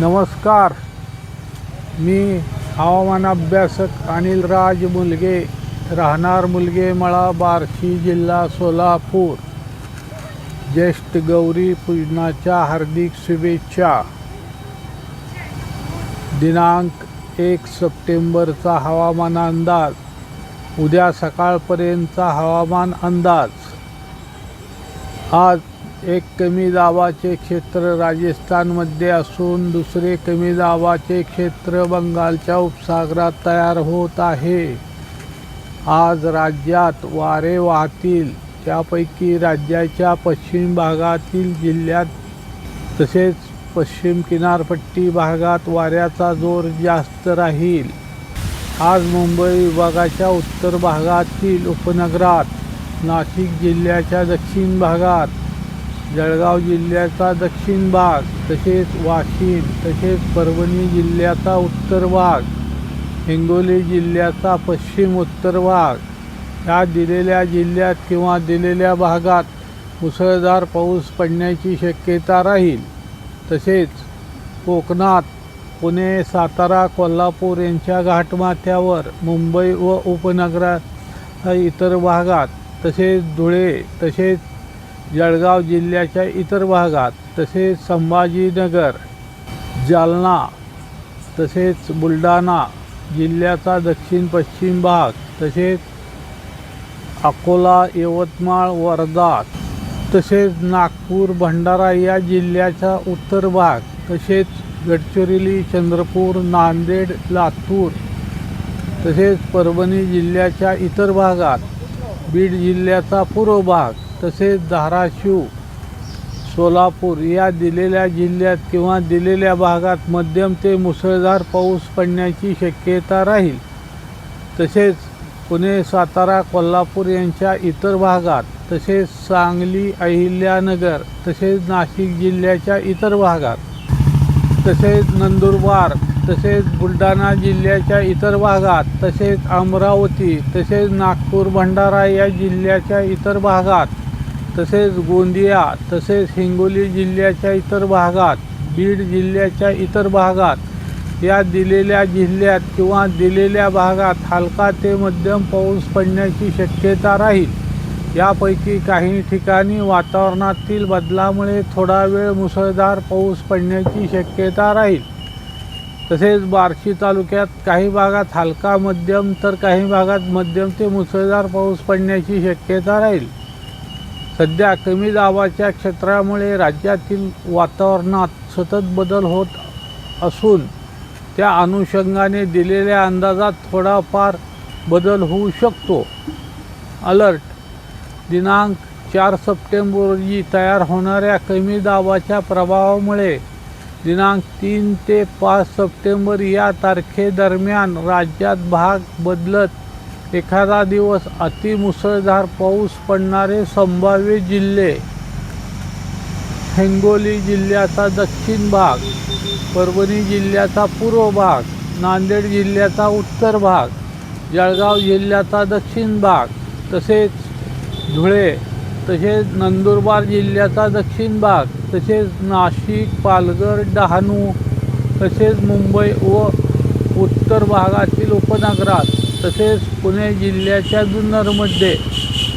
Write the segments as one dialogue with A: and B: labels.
A: नमस्कार. मी हवामान अभ्यासक अनिल राज मुलगे राहणार मुलगे मळा बार्शी जिल्हा सोलापूर. ज्येष्ठ गौरी पूजनाच्या हार्दिक शुभेच्छा. दिनांक एक सप्टेंबरचा हवामान अंदाज. उद्या सकाळपर्यंतचा हवामान अंदाज. आज एक कमी दाबाचे क्षेत्र राजस्थानमध्ये असून दुसरे कमी दाबाचे क्षेत्र बंगालच्या उपसागरात तयार होत आहे. आज राज्यात वारे वाहतील. त्यापैकी राज्याच्या पश्चिम भागातील जिल्ह्यात तसेच पश्चिम किनारपट्टी भागात वाऱ्याचा जोर जास्त राहील. आज मुंबई विभागाच्या उत्तर भागातील उपनगरात नाशिक जिल्ह्याच्या दक्षिण भागात जळगाव जिल्ह्याचा दक्षिण भाग तसेच वाशिम तसेच परभणी जिल्ह्याचा उत्तर भाग हिंगोली जिल्ह्याचा पश्चिम उत्तर भाग. ह्या दिलेल्या जिल्ह्यात किंवा दिलेल्या भागात मुसळधार पाऊस पडण्याची शक्यता राहील. तसेच कोकणात पुणे सातारा कोल्हापूर यांच्या घाटमाथ्यावर मुंबई व उपनगरात इतर भागात तसेच धुळे तसेच जळगाव जिल्ह्याच्या इतर भागात तसेच संभाजीनगर जालना तसेच बुलढाणा जिल्ह्याचा दक्षिण पश्चिम भाग तसेच अकोला यवतमाळ वर्धा तसेच नागपूर भंडारा या जिल्ह्याचा उत्तर भाग तसेच गडचिरोली चंद्रपूर नांदेड लातूर तसेच परभणी जिल्ह्याच्या इतर भागात बीड जिल्ह्याचा पूर्व भाग तसेच धाराशिव सोलापूर या दिलेल्या जिल्ह्यात किंवा दिलेल्या भागात मध्यम ते मुसळधार पाऊस पडण्याची शक्यता राहील. तसेच पुणे सातारा कोल्हापूर यांच्या इतर भागात तसेच सांगली अहिल्यानगर तसेच नाशिक जिल्ह्याच्या इतर भागात तसेच नंदुरबार तसेच बुलढाणा जिल्ह्याच्या इतर भागात तसेच अमरावती तसेच नागपूर भंडारा या जिल्ह्याच्या इतर भागात तसेच गोंदिया तसेच हिंगोली जिल्ह्याच्या इतर भागात बीड जिल्ह्याच्या इतर भागात या दिलेल्या जिल्ह्यात किंवा दिलेल्या भागात हलका ते मध्यम पाऊस पडण्याची शक्यता राहील. यापैकी काही ठिकाणी वातावरणातील बदलामुळे थोडा वेळ मुसळधार पाऊस पडण्याची शक्यता राहील. तसेच बार्शी तालुक्यात काही भागात हलका मध्यम तर काही भागात मध्यम ते मुसळधार पाऊस पडण्याची शक्यता राहील. सध्या कमी दाबाच्या क्षेत्रामुळे राज्यातील वातावरणात सतत बदल होत असून त्या अनुषंगाने दिलेल्या अंदाजात थोडाफार बदल होऊ शकतो. अलर्ट दिनांक चार सप्टेंबर रोजी तयार होणाऱ्या कमी दाबाच्या प्रभावामुळे दिनांक तीन ते पाच सप्टेंबर या तारखेदरम्यान राज्यात भाग बदलत एखादा दिवस अतिमुसळधार पाऊस पडणारे संभाव्य जिल्हे. हिंगोली जिल्ह्याचा दक्षिण भाग परभणी जिल्ह्याचा पूर्व भाग नांदेड जिल्ह्याचा उत्तर भाग जळगाव जिल्ह्याचा दक्षिण भाग तसेच धुळे तसेच नंदुरबार जिल्ह्याचा दक्षिण भाग तसेच नाशिक पालघर डहाणू तसेच मुंबई व उत्तर भागातील उपनगरात. तसेच पुणे जिल्ह्याच्या जुन्नरमध्ये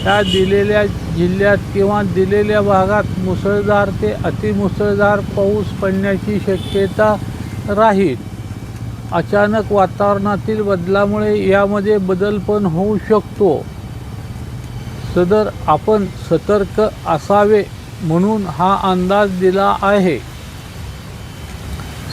A: ह्या दिलेल्या जिल्ह्यात किंवा दिलेल्या भागात मुसळधार ते अतिमुसळधार पाऊस पडण्याची शक्यता राहील. अचानक वातावरणातील बदलामुळे यामध्ये बदल पण होऊ शकतो. सदर आपण सतर्क असावे म्हणून हा अंदाज दिला आहे.